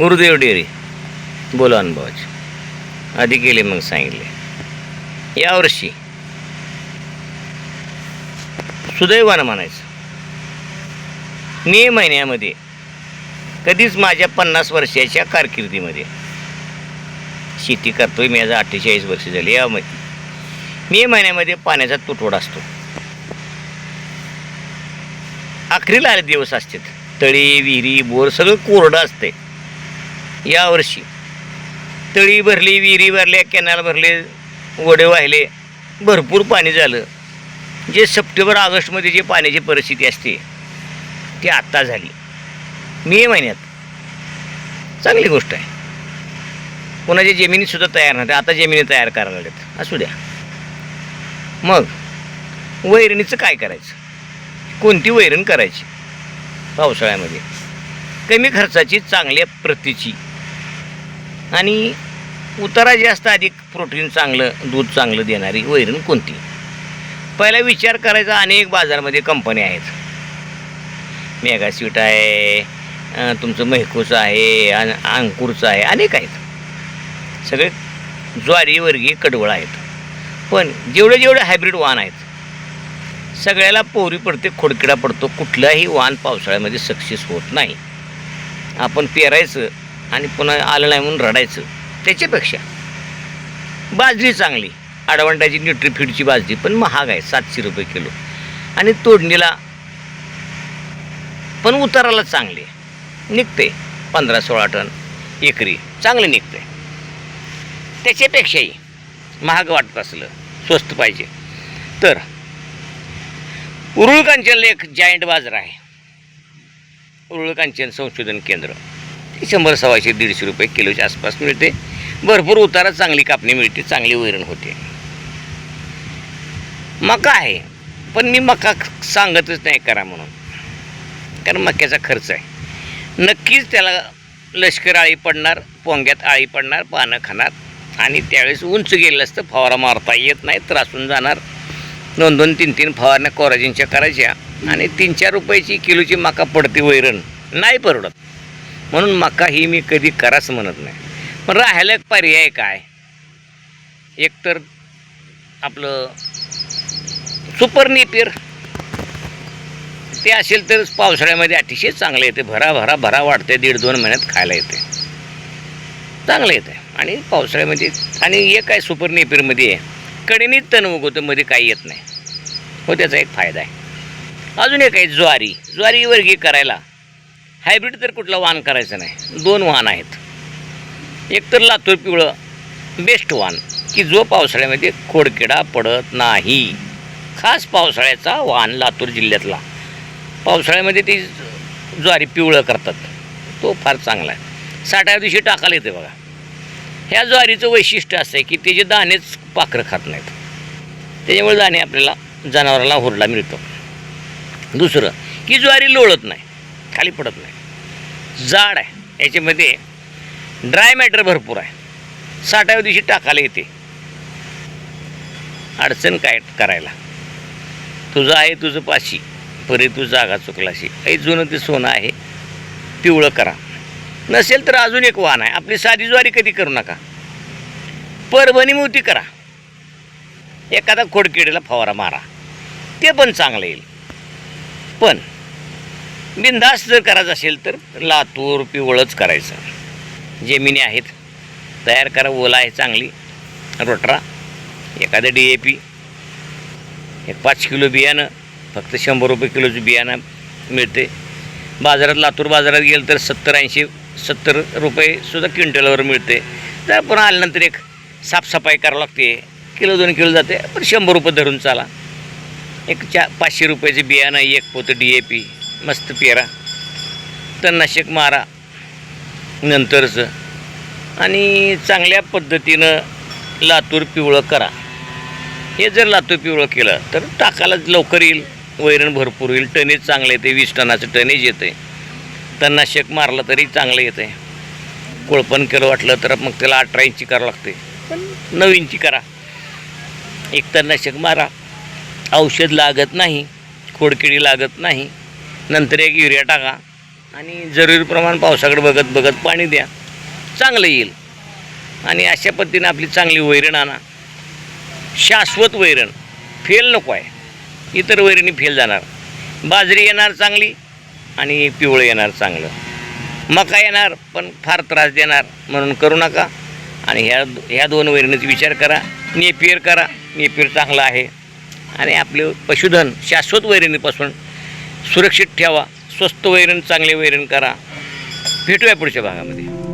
Gurudev dairy बोला अनुभवाचे. आधी केले मग सांगितले. यावर्षी सुदैवानं म्हणायचं. मे महिन्यामध्ये कधीच माझ्या पन्नास वर्षाच्या कारकिर्दीमध्ये. शेती करतोय मी आज अठ्ठेचाळीस वर्ष झाली या मै- मे महिन्यामध्ये पाण्याचा तुटवडा असतो. आखरीला आले दिवस असतात. तळी विहिरी बोर सगळं कोरडं असते यावर्षी. तळी भरली विहिरी भरल्या कॅनल भरले ओढे वाहिले भरपूर पाणी झालं. जे सप्टेंबर ऑगस्टमध्ये जे पाण्याची परिस्थिती असते ती आत्ता झाली. मे महिन्यात. चांगली गोष्ट आहे. कोणाच्या जमिनीसुद्धा तयार नव्हत्या आता जमिनी तयार करायला लागल्यात. असू द्या. मग वैरणीचं काय करायचं? कोणती वैरण करायची? पावसाळ्यामध्ये. कमी खर्चाची चांगल्या प्रतीची. आणि उतारा जास्त अधिक प्रोटीन चांगलं दूध चांगलं देणारी वैरण कोणती? पहिला विचार करायचा अनेक बाजारमध्ये कंपन्या आहेत. मेगास्वीट आहे तुमचं मेहकूचं आहे अन अंकुरचं आहे अनेक आहेत. सगळे ज्वारी वर्गीय कडवळ आहेत. पण जेवढे जेवढे हायब्रिड वाहन आहेत सगळ्याला पोरी पडते खोडकिडा पडतो कुठलाही वाहन पावसाळ्यामध्ये सक्सेस होत नाही. आपण पेरायचं आणि पुन्हा आलं नाही म्हणून रडायचं. त्याच्यापेक्षा. बाजरी चांगली. अडवंटाची न्यूट्रीफीडची बाजरी पण महाग आहे सातशे रुपये किलो. आणि तोडणीला पण उताराला चांगली निघते पंधरा सोळा टन एकरी. चांगले निघते त्याच्यापेक्षाही महाग वाटत असलं स्वस्त पाहिजे. तर उरुळ कांचनला एक जायंट बाजार आहे. रुळकांचन संशोधन केंद्र. ते शंभर सव्वाशे दीडशे रुपये किलोच्या आसपास मिळते. भरपूर उतारा चांगली कापणी मिळते चांगली वैरण होते. मका आहे पण मी मका सांगतच नाही करा म्हणून. कारण मक्याचा खर्च आहे. नक्कीच त्याला लष्कर आळी पडणार पोंग्यात आळी पडणार पानं खाणार. आणि त्यावेळेस उंच गेलं असतं फवारा मारता येत नाही त्रासून जाणार. दोन दोन तीन तीन फवारण्या कोराजींच्या करायच्या. आणि तीन चार रुपयाची किलोची मका पडते वैरण. नाही परवडत. म्हणून मका ही मी कधी कराच म्हणत नाही. पण राहायला एक पर्याय काय? एकतर आपलं सुपर नेपियर. ते असेल तर पावसाळ्यामध्ये अतिशय चांगलं येते. भरा भरा भरा वाढते दीड दोन महिन्यात खायला येते. चांगलं येते. आणि पावसाळ्यामध्ये आणि एक आहे सुपर नेपियरमध्ये आहे. कडेनीच तण उगवतं मध्ये काही येत नाही. हो त्याचा एक फायदा आहे. अजून एक आहे ज्वारी. ज्वारी वर्गी करायला. हायब्रिड तर कुठला वाहन करायचं नाही. दोन वाहन आहेत. एक तर लातूर पिवळं बेस्ट वाहन की जो पावसाळ्यामध्ये खोडकिडा पडत नाही. खास पावसाळ्याचा वाहन लातूर जिल्ह्यातला. पावसाळ्यामध्ये ती ज्वारी पिवळं करतात. तो फार चांगला आहे. साठाव्या दिवशी टाकायला येते बघा. ह्या ज्वारीचं वैशिष्ट्य असं आहे की त्याचे दाणेच पाखरं खात नाहीत. त्याच्यामुळे दाणे आपल्याला जनावराला हुरडा मिळतो. दुसरं की ज्वारी लोळत नाही खाली पडत नाही. जाड आहे याच्यामध्ये ड्राय मॅटर भरपूर आहे. साठाव्या दिवशी टाकायला येते. अडचण काय करायला? तुझं आहे तुझं पाशी. परी तू जागा चुकलाशी. ऐ जुनं ते सोनं आहे. पिवळं करा. नसेल तर अजून एक वाहन आहे. आपली साधी ज्वारी कधी करू नका. परभणी मोती करा. एखादा खोडकिडीला फवारा मारा. ते पण चांगलं येईल. पण बिंदास जर करायचं असेल तर लातूर पिवळंच करायचं. जमिनी आहेत तयार करा ओला आहे चांगली रोटरा एखादं डी ए पी एक पाच किलो बियाणं फक्त शंभर रुपये किलोचं बियाणं मिळते. बाजारात लातूर बाजारात गेलं तर सत्तर ऐंशी सत्तर रुपयेसुद्धा क्विंटलवर मिळते. तर पुन्हा आल्यानंतर एक साफसफाई करावं लागते किलो दोन किलो जाते पण शंभर रुपये धरून चाला. एक चा पाचशे रुपयाचे बियाणं एक पोतं डी ए पी मस्त पेरा. तणनाशक मारा. नंतरचं. आणि चांगल्या पद्धतीनं लातूर पिवळं करा. हे जर लातूर पिवळं केलं तर टाकायला लवकर येईल. वैरण भरपूर येईल. टनेज चांगलं येते वीस टनाचं टनेज येते तणनाशक मारलं तरी चांगलं येते कोळपण केलं वाटलं तर मग त्याला अठरा इंची करावं लागते पण नऊ इंची करा. एक तणनाशक मारा. औषध लागत नाही खोडकिडी लागत नाही. नंतर एक युरिया टाका आणि जरुरीप्रमाणे पावसाकडे बघत बघत पाणी द्या. चांगलं येईल. आणि अशा पद्धतीने आपली चांगली वैरण आणा. शाश्वत वैरण. फेल नको आहे. इतर वैरणी फेल जाणार. बाजरी येणार चांगली आणि पिवळं येणार चांगलं. मका येणार पण फार त्रास देणार म्हणून करू नका. आणि ह्या ह्या दोन वैरणीचा विचार करा. नेपियर करा. नेपियर चांगलं आहे. आणि आपले पशुधन शाश्वत वैरणीपासून सुरक्षित ठेवा स्वस्त वैरण चांगले वैरण करा. भेटूया पुढच्या भागामध्ये.